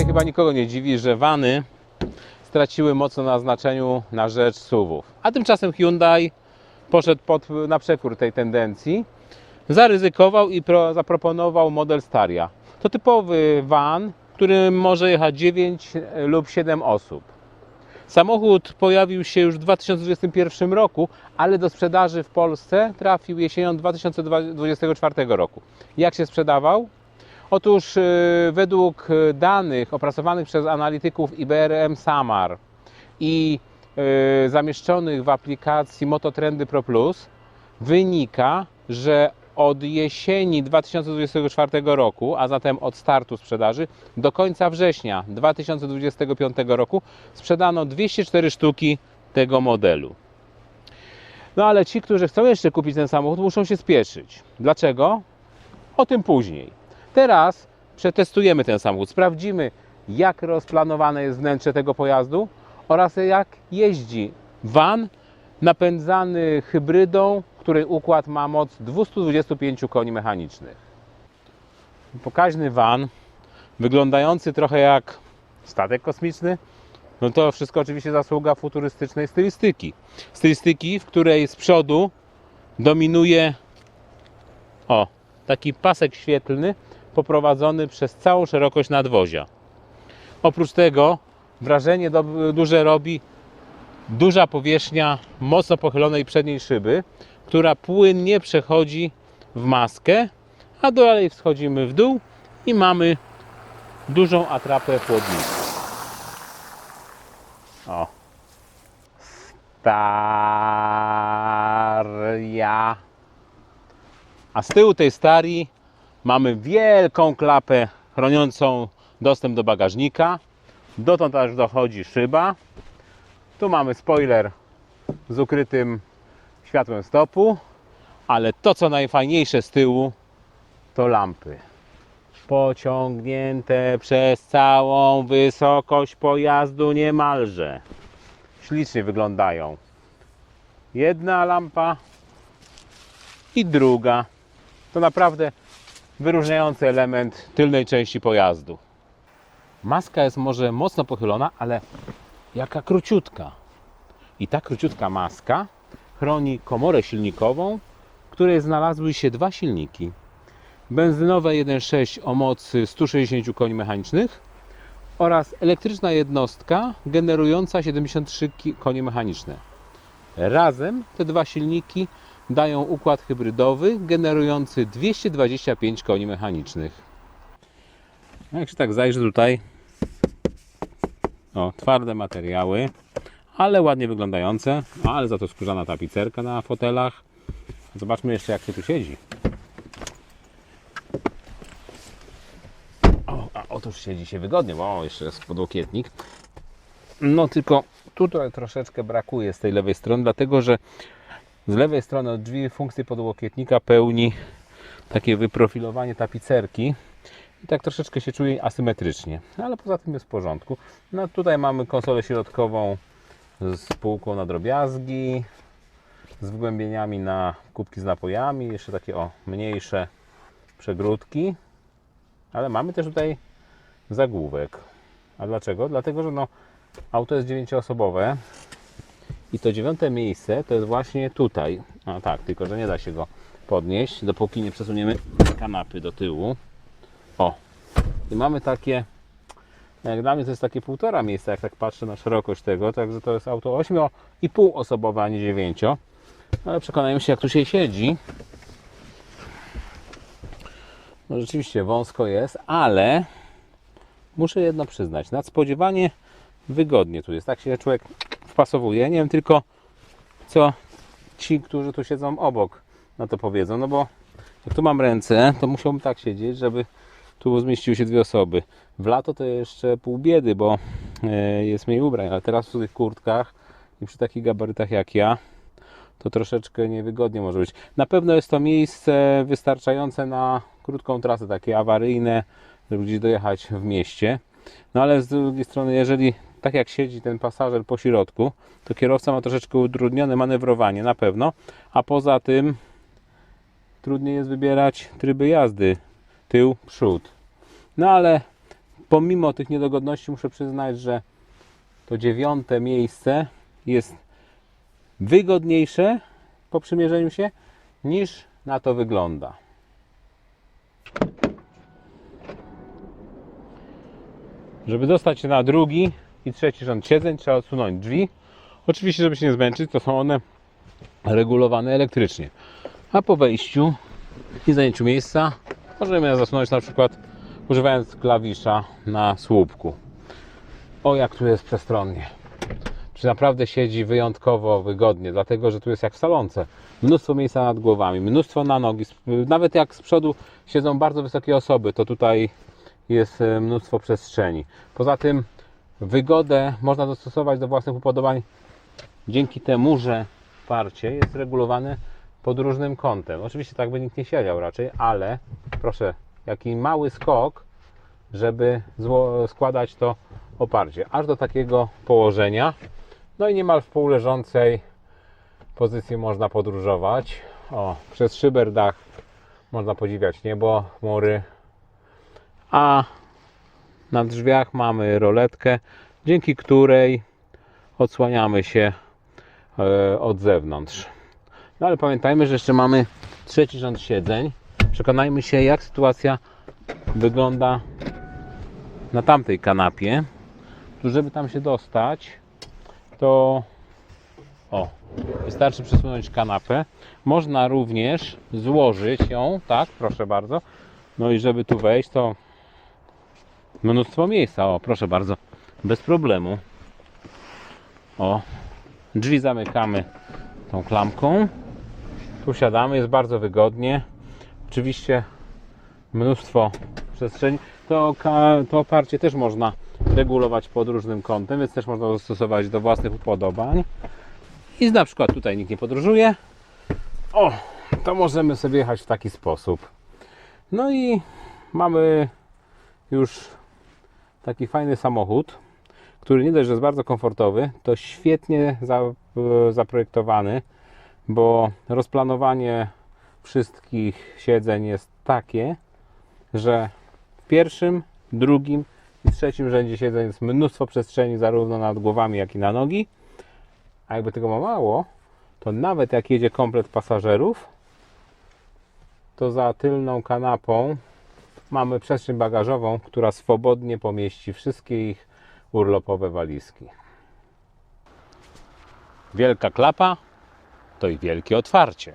chyba nikogo nie dziwi, że wany straciły mocno na znaczeniu na rzecz SUVów. A tymczasem Hyundai poszedł pod, na przekór tej tendencji, zaryzykował i pro, zaproponował model Staria. To typowy van, którym może jechać 9 lub 7 osób. Samochód pojawił się już w 2021 roku, ale do sprzedaży w Polsce trafił jesienią 2024 roku. Jak się sprzedawał? Otóż yy, według danych opracowanych przez analityków IBRM Samar i yy, zamieszczonych w aplikacji Mototrendy Pro Plus wynika, że od jesieni 2024 roku, a zatem od startu sprzedaży, do końca września 2025 roku sprzedano 204 sztuki tego modelu. No ale ci, którzy chcą jeszcze kupić ten samochód, muszą się spieszyć. Dlaczego? O tym później. Teraz przetestujemy ten samochód, sprawdzimy, jak rozplanowane jest wnętrze tego pojazdu oraz jak jeździ van napędzany hybrydą, której układ ma moc 225 koni mechanicznych. Pokaźny van, wyglądający trochę jak statek kosmiczny, no to wszystko oczywiście zasługa futurystycznej stylistyki. Stylistyki, w której z przodu dominuje o, taki pasek świetlny poprowadzony przez całą szerokość nadwozia. Oprócz tego wrażenie duże robi duża powierzchnia mocno pochylonej przedniej szyby, która płynnie przechodzi w maskę, a dalej schodzimy w dół i mamy dużą atrapę chłodniczą. O. Staria. A z tyłu tej starii mamy wielką klapę chroniącą dostęp do bagażnika. Dotąd aż dochodzi szyba. Tu mamy spoiler z ukrytym światłem stopu, ale to co najfajniejsze z tyłu to lampy. Pociągnięte przez całą wysokość pojazdu niemalże. Ślicznie wyglądają. Jedna lampa i druga. To naprawdę wyróżniający element tylnej części pojazdu. Maska jest może mocno pochylona, ale jaka króciutka. I ta króciutka maska chroni komorę silnikową, w której znalazły się dwa silniki. Benzynowe 1.6 o mocy 160 koni mechanicznych oraz elektryczna jednostka generująca 73 ki- konie mechaniczne. Razem te dwa silniki dają układ hybrydowy generujący 225 koni mechanicznych. No Jak się tak zajrzy tutaj, o, twarde materiały, ale ładnie wyglądające, ale za to skórzana tapicerka na fotelach. Zobaczmy jeszcze jak się tu siedzi. O, a otóż siedzi się wygodnie, bo jeszcze jest podłokietnik. No tylko tutaj troszeczkę brakuje z tej lewej strony, dlatego że z lewej strony od drzwi funkcję podłokietnika pełni takie wyprofilowanie tapicerki i tak troszeczkę się czuje asymetrycznie, ale poza tym jest w porządku. No tutaj mamy konsolę środkową z półką na drobiazgi, z wgłębieniami na kubki z napojami, jeszcze takie o mniejsze przegródki, ale mamy też tutaj zagłówek. A dlaczego? Dlatego, że no, auto jest dziewięcioosobowe i to dziewiąte miejsce to jest właśnie tutaj. A tak, tylko że nie da się go podnieść, dopóki nie przesuniemy kanapy do tyłu. O, i mamy takie, jak dla mnie to jest takie półtora miejsca, jak tak patrzę na szerokość tego, także to jest auto 8,5 osobowe, a nie 9. Ale przekonajmy się, jak tu się siedzi. No rzeczywiście wąsko jest, ale muszę jedno przyznać, nadspodziewanie wygodnie tu jest. Tak się człowiek wpasowuje. Nie wiem tylko, co ci, którzy tu siedzą obok, na to powiedzą. No bo jak tu mam ręce, to musiałbym tak siedzieć, żeby tu zmieściły się dwie osoby. W lato to jeszcze pół biedy, bo e, jest mniej ubrań, ale teraz w tych kurtkach i przy takich gabarytach jak ja, to troszeczkę niewygodnie może być. Na pewno jest to miejsce wystarczające na krótką trasę, takie awaryjne, żeby gdzieś dojechać w mieście. No ale z drugiej strony, jeżeli tak jak siedzi ten pasażer po środku, to kierowca ma troszeczkę utrudnione manewrowanie na pewno, a poza tym trudniej jest wybierać tryby jazdy tył, przód. No ale pomimo tych niedogodności muszę przyznać, że to dziewiąte miejsce jest wygodniejsze po przymierzeniu się niż na to wygląda. Żeby dostać się na drugi i trzeci rząd siedzeń, trzeba odsunąć drzwi. Oczywiście, żeby się nie zmęczyć, to są one regulowane elektrycznie. A po wejściu i zajęciu miejsca możemy je zasunąć na przykład używając klawisza na słupku. O, jak tu jest przestronnie. Czy naprawdę siedzi wyjątkowo wygodnie, dlatego że tu jest jak w salonce. Mnóstwo miejsca nad głowami, mnóstwo na nogi. Nawet jak z przodu siedzą bardzo wysokie osoby, to tutaj jest e, mnóstwo przestrzeni. Poza tym wygodę można dostosować do własnych upodobań dzięki temu, że parcie jest regulowane pod różnym kątem. Oczywiście tak by nikt nie siedział raczej, ale proszę, jaki mały skok, żeby składać to oparcie, aż do takiego położenia. No i niemal w półleżącej pozycji można podróżować. O, przez szyberdach można podziwiać niebo, chmury, a na drzwiach mamy roletkę, dzięki której odsłaniamy się e, od zewnątrz. No ale pamiętajmy, że jeszcze mamy trzeci rząd siedzeń. Przekonajmy się, jak sytuacja wygląda na tamtej kanapie. Tu, żeby tam się dostać, to o, wystarczy przesunąć kanapę. Można również złożyć ją, tak, proszę bardzo. No i żeby tu wejść, to mnóstwo miejsca. O, proszę bardzo, bez problemu. O, drzwi zamykamy tą klamką. Tu siadamy, jest bardzo wygodnie. Oczywiście mnóstwo przestrzeni. To, to oparcie też można regulować pod różnym kątem, więc też można dostosować do własnych upodobań. I na przykład tutaj nikt nie podróżuje. O, to możemy sobie jechać w taki sposób. No i mamy już taki fajny samochód, który nie dość, że jest bardzo komfortowy, to świetnie za, zaprojektowany, bo rozplanowanie wszystkich siedzeń jest takie, że w pierwszym, drugim i trzecim rzędzie siedzeń jest mnóstwo przestrzeni zarówno nad głowami, jak i na nogi. A jakby tego ma mało, to nawet jak jedzie komplet pasażerów, to za tylną kanapą mamy przestrzeń bagażową, która swobodnie pomieści wszystkie ich urlopowe walizki. Wielka klapa to i wielkie otwarcie.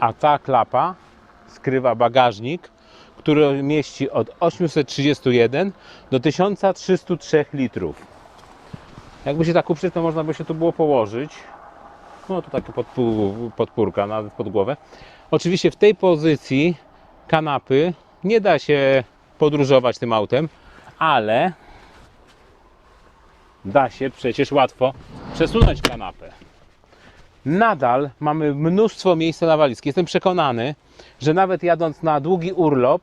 A ta klapa skrywa bagażnik, który mieści od 831 do 1303 litrów. Jakby się tak uprzeć, to można by się tu było położyć. No to taka podpórka pod głowę. Oczywiście w tej pozycji kanapy nie da się podróżować tym autem, ale da się przecież łatwo przesunąć kanapę. Nadal mamy mnóstwo miejsca na walizki. Jestem przekonany, że nawet jadąc na długi urlop,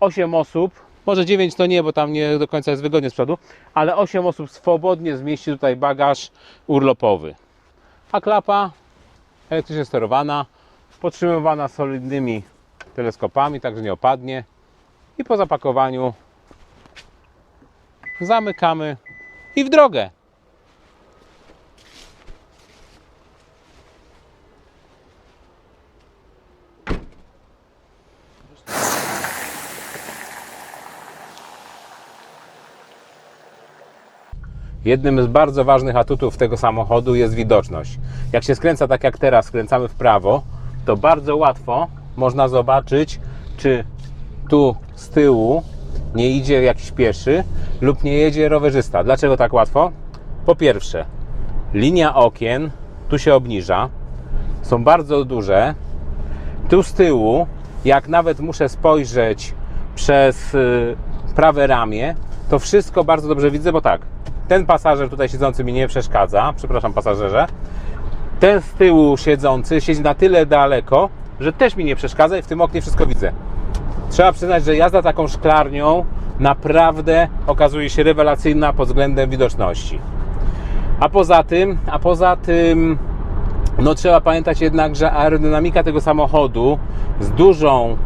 8 osób, może 9 to nie, bo tam nie do końca jest wygodnie z przodu, ale 8 osób swobodnie zmieści tutaj bagaż urlopowy. A klapa elektrycznie sterowana, podtrzymywana solidnymi teleskopami, tak że nie opadnie. I po zapakowaniu zamykamy i w drogę. Jednym z bardzo ważnych atutów tego samochodu jest widoczność. Jak się skręca tak jak teraz, skręcamy w prawo, to bardzo łatwo można zobaczyć, czy tu z tyłu nie idzie jakiś pieszy lub nie jedzie rowerzysta. Dlaczego tak łatwo? Po pierwsze, linia okien tu się obniża, są bardzo duże. Tu z tyłu, jak nawet muszę spojrzeć przez y, prawe ramię, to wszystko bardzo dobrze widzę, bo tak, ten pasażer tutaj siedzący mi nie przeszkadza, przepraszam pasażerze. Ten z tyłu siedzący siedzi na tyle daleko, że też mi nie przeszkadza i w tym oknie wszystko widzę. Trzeba przyznać, że jazda taką szklarnią naprawdę okazuje się rewelacyjna pod względem widoczności. A poza tym, a poza tym, no trzeba pamiętać jednak, że aerodynamika tego samochodu z dużą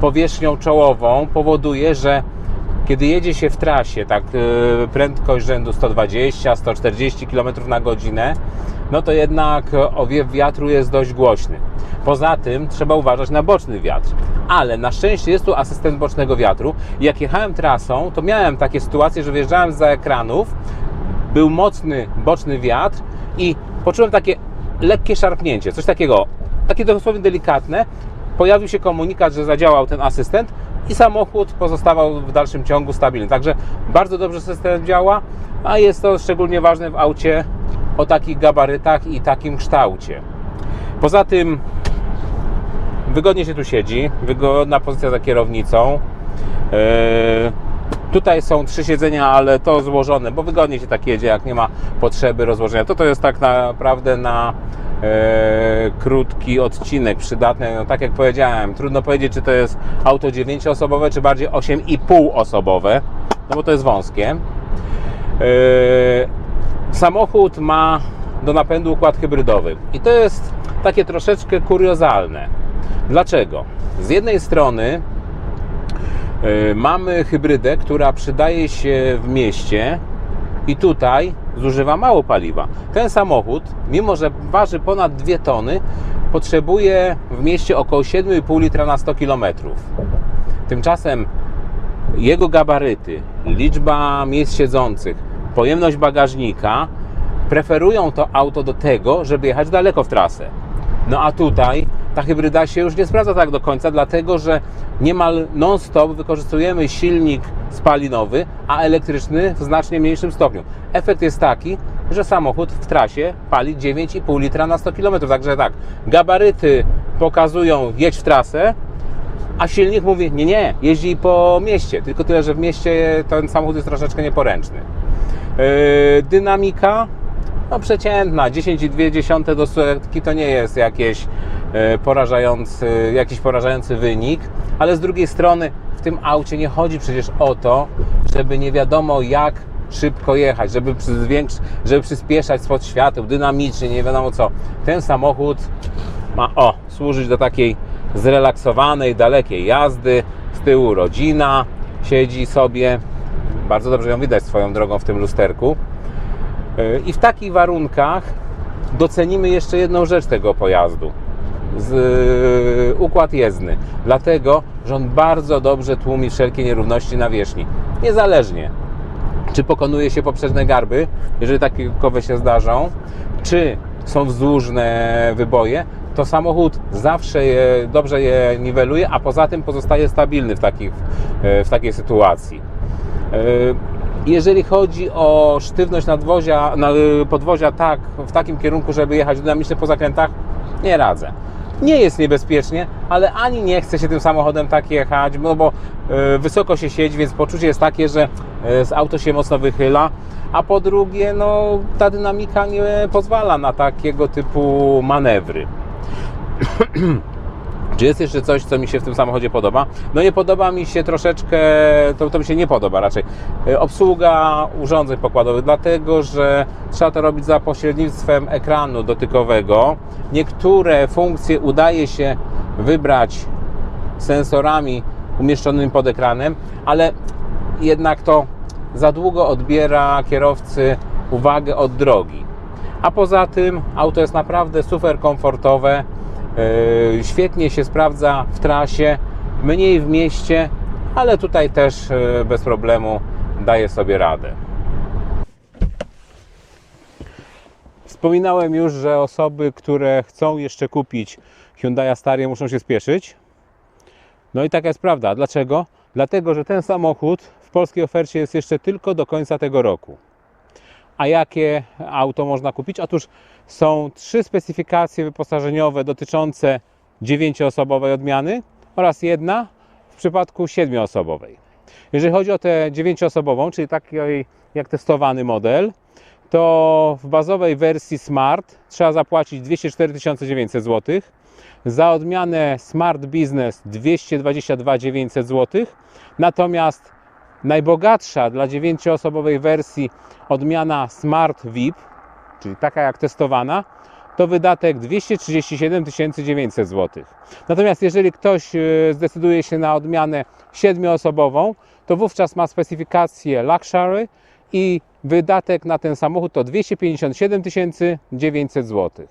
powierzchnią czołową powoduje, że kiedy jedzie się w trasie, tak yy, prędkość rzędu 120-140 km na godzinę, no to jednak owiew wiatru jest dość głośny. Poza tym trzeba uważać na boczny wiatr. Ale na szczęście jest tu asystent bocznego wiatru. Jak jechałem trasą, to miałem takie sytuacje, że wjeżdżałem za ekranów, był mocny boczny wiatr i poczułem takie lekkie szarpnięcie, coś takiego, takie dosłownie delikatne. Pojawił się komunikat, że zadziałał ten asystent i samochód pozostawał w dalszym ciągu stabilny. Także bardzo dobrze system działa, a jest to szczególnie ważne w aucie o takich gabarytach i takim kształcie. Poza tym wygodnie się tu siedzi, wygodna pozycja za kierownicą. Yy, Tutaj są trzy siedzenia, ale to złożone, bo wygodnie się tak jedzie, jak nie ma potrzeby rozłożenia. To to jest tak naprawdę na krótki odcinek przydatny. No, tak jak powiedziałem, trudno powiedzieć, czy to jest auto 9-osobowe, czy bardziej 8,5-osobowe, no bo to jest wąskie. E, samochód ma do napędu układ hybrydowy i to jest takie troszeczkę kuriozalne. Dlaczego? Z jednej strony E, Mamy hybrydę, która przydaje się w mieście i tutaj zużywa mało paliwa. Ten samochód, mimo że waży ponad 2 tony, potrzebuje w mieście około 7,5 litra na 100 km. Tymczasem jego gabaryty, liczba miejsc siedzących, pojemność bagażnika preferują to auto do tego, żeby jechać daleko w trasę. No a tutaj ta hybryda się już nie sprawdza tak do końca, dlatego że niemal non-stop wykorzystujemy silnik spalinowy, a elektryczny w znacznie mniejszym stopniu. Efekt jest taki, że samochód w trasie pali 9,5 litra na 100 km. Także tak, gabaryty pokazują jedź w trasę, a silnik mówi nie, nie, jeździ po mieście. Tylko tyle, że w mieście ten samochód jest troszeczkę nieporęczny. Yy, dynamika no przeciętna, 10,2 do setki to nie jest jakieś e, porażający, jakiś porażający wynik, ale z drugiej strony w tym aucie nie chodzi przecież o to, żeby nie wiadomo jak szybko jechać, żeby, żeby przyspieszać spod świateł, dynamicznie, nie wiadomo co. Ten samochód ma o, służyć do takiej zrelaksowanej, dalekiej jazdy. Z tyłu rodzina siedzi sobie. Bardzo dobrze ją widać swoją drogą w tym lusterku. I w takich warunkach docenimy jeszcze jedną rzecz tego pojazdu. Z, y, układ jezdny, dlatego że on bardzo dobrze tłumi wszelkie nierówności na wierzchni. Niezależnie, czy pokonuje się poprzednie garby, jeżeli takowe się zdarzą, czy są wzdłużne wyboje, to samochód zawsze je, dobrze je niweluje, a poza tym pozostaje stabilny w, takich, w takiej sytuacji. Y, jeżeli chodzi o sztywność nadwozia, podwozia, tak, w takim kierunku, żeby jechać dynamicznie po zakrętach, nie radzę. Nie jest niebezpiecznie, ale ani nie chce się tym samochodem tak jechać, no bo e, wysoko się siedzi, więc poczucie jest takie, że e, auto się mocno wychyla, a po drugie, no, ta dynamika nie pozwala na takiego typu manewry. Czy jest jeszcze coś, co mi się w tym samochodzie podoba? No nie podoba mi się troszeczkę, to, to mi się nie podoba raczej, e, obsługa urządzeń pokładowych, dlatego że trzeba to robić za pośrednictwem ekranu dotykowego. Niektóre funkcje udaje się wybrać sensorami umieszczonymi pod ekranem, ale jednak to za długo odbiera kierowcy uwagę od drogi. A poza tym auto jest naprawdę super komfortowe świetnie się sprawdza w trasie, mniej w mieście, ale tutaj też e, bez problemu daje sobie radę. Wspominałem już, że osoby, które chcą jeszcze kupić Hyundai Staria muszą się spieszyć. No i taka jest prawda. Dlaczego? Dlatego, że ten samochód w polskiej ofercie jest jeszcze tylko do końca tego roku. A jakie auto można kupić? Otóż są trzy specyfikacje wyposażeniowe dotyczące dziewięcioosobowej odmiany oraz jedna w przypadku siedmioosobowej. Jeżeli chodzi o tę dziewięcioosobową, czyli takiej jak testowany model, to w bazowej wersji Smart trzeba zapłacić 204 900 zł, za odmianę Smart Business 222 900 zł, natomiast najbogatsza dla dziewięcioosobowej wersji odmiana Smart VIP czyli taka jak testowana, to wydatek 237 900 zł. Natomiast jeżeli ktoś e, zdecyduje się na odmianę siedmioosobową, to wówczas ma specyfikację Luxury i wydatek na ten samochód to 257 900 zł.